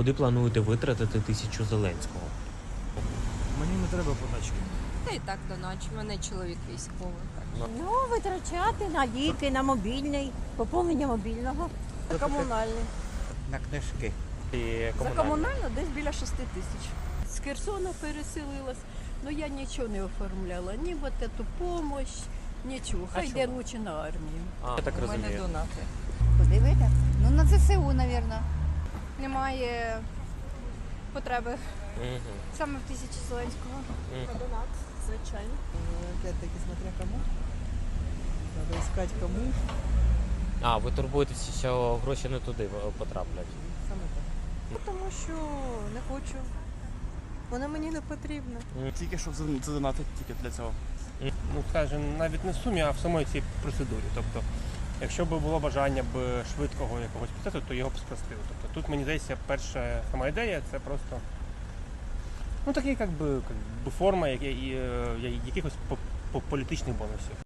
Куди плануєте витратити тисячу Зеленського? Мені не треба подачки. Та і так до ночі. Мене чоловік військовий. Так. Ну, витрачати на ліки, на мобільний, поповнення мобільного. Комунальний. на книжки. За комунальну десь біля 6 тисяч. з Херсона переселилась, але я нічого не оформляла, ні вот эту помощь, нічого. Хай йде лучше на армію. А, я так У мене розумію. донати. Куди вийде? Ну на ЗСУ, мабуть. Немає потреби Мгм. саме в тисячі Зеленського. Донат, звичайно. Опять-таки, смотря кому. Надо искать кому. А, ви турбуєтеся, що гроші не туди е, потраплять. Саме так. Тому що не хочу. Вона мені не потрібна. Тільки щоб задонатити тільки для цього. ну скажімо, навіть не в сумі, а в самій цій процедурі. Тобто, якщо б було бажання б швидкого якогось процесу, то його б спростили. Тобто тут мені здається, перша сама ідея це просто ну такий як би, як би форма як- е, якихось по- по- політичних бонусів.